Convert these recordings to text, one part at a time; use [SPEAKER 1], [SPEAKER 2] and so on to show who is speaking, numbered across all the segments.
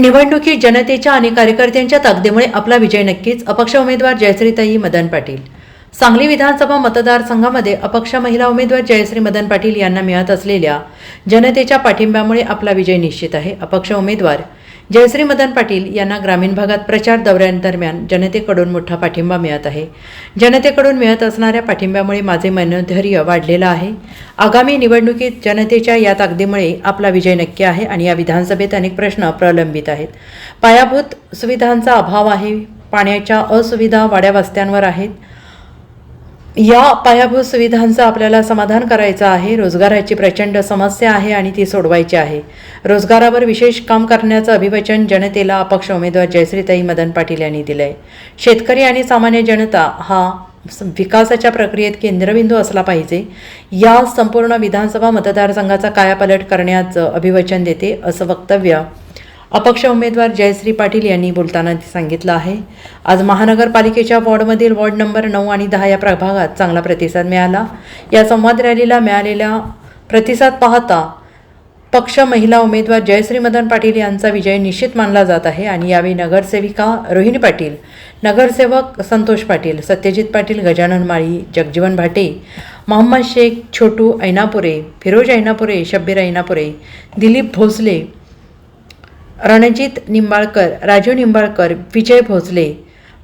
[SPEAKER 1] निवडणुकीत जनतेच्या आणि कार्यकर्त्यांच्या ताकदीमुळे आपला विजय नक्कीच अपक्ष उमेदवार जयश्रीताई मदन पाटील. सांगली विधानसभा मतदारसंघामध्ये अपक्ष महिला उमेदवार जयश्री मदन पाटील यांना मिळत असलेल्या जनतेच्या पाठिंब्यामुळे आपला विजय निश्चित आहे. अपक्ष उमेदवार जयश्री मदन पाटील यांना ग्रामीण भागात प्रचार दौऱ्यांदरम्यान जनतेकडून मोठा पाठिंबा मिळत आहे. जनतेकडून मिळत असणाऱ्या पाठिंब्यामुळे माझे मनोधैर्य वाढलेलं आहे. आगामी निवडणुकीत जनतेच्या या ताकदीमुळे आपला विजय नक्की आहे आणि या विधानसभेत अनेक प्रश्न प्रलंबित आहेत. पायाभूत सुविधांचा अभाव आहे. पाण्याच्या असुविधा वाड्यावस्त्यांवर आहेत. या पायाभूत सुविधांचं आपल्याला समाधान करायचं आहे. रोजगाराची प्रचंड समस्या आहे आणि ती सोडवायची आहे. रोजगारावर विशेष काम करण्याचं अभिवचन जनतेला अपक्ष उमेदवार जयश्रीताई मदन पाटील यांनी दिलं आहे शेतकरी आणि सामान्य जनता हा विकासाच्या प्रक्रियेत केंद्रबिंदू असला पाहिजे. या संपूर्ण विधानसभा मतदारसंघाचा कायापालट करण्याचं अभिवचन देते असं वक्तव्य अपक्ष उमेदवार जयश्री पाटील यांनी बोलताना सांगितलं आहे. आज महानगरपालिकेच्या वॉर्डमधील वॉर्ड नंबर नऊ आणि दहा या प्रभागात चांगला प्रतिसाद मिळाला. या संवाद रॅलीला मिळालेला प्रतिसाद पाहता पक्ष महिला उमेदवार जयश्री मदन पाटील यांचा विजय निश्चित मानला जात आहे आणि यावेळी नगरसेविका रोहिणी पाटील नगरसेवक संतोष पाटील सत्यजित पाटील गजानन माळी जगजीवन भाटे मोहम्मद शेख छोटू ऐनापुरे फिरोज ऐनापुरे शब्बीर ऐनापुरे दिलीप भोसले रणजित निंबाळकर राजू निंबाळकर विजय भोसले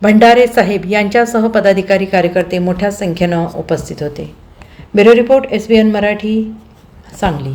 [SPEAKER 1] भंडारे साहेब यांच्यासह पदाधिकारी कार्यकर्ते मोठ्या संख्येनं उपस्थित होते. Bureau report S B N Marathi Sangli.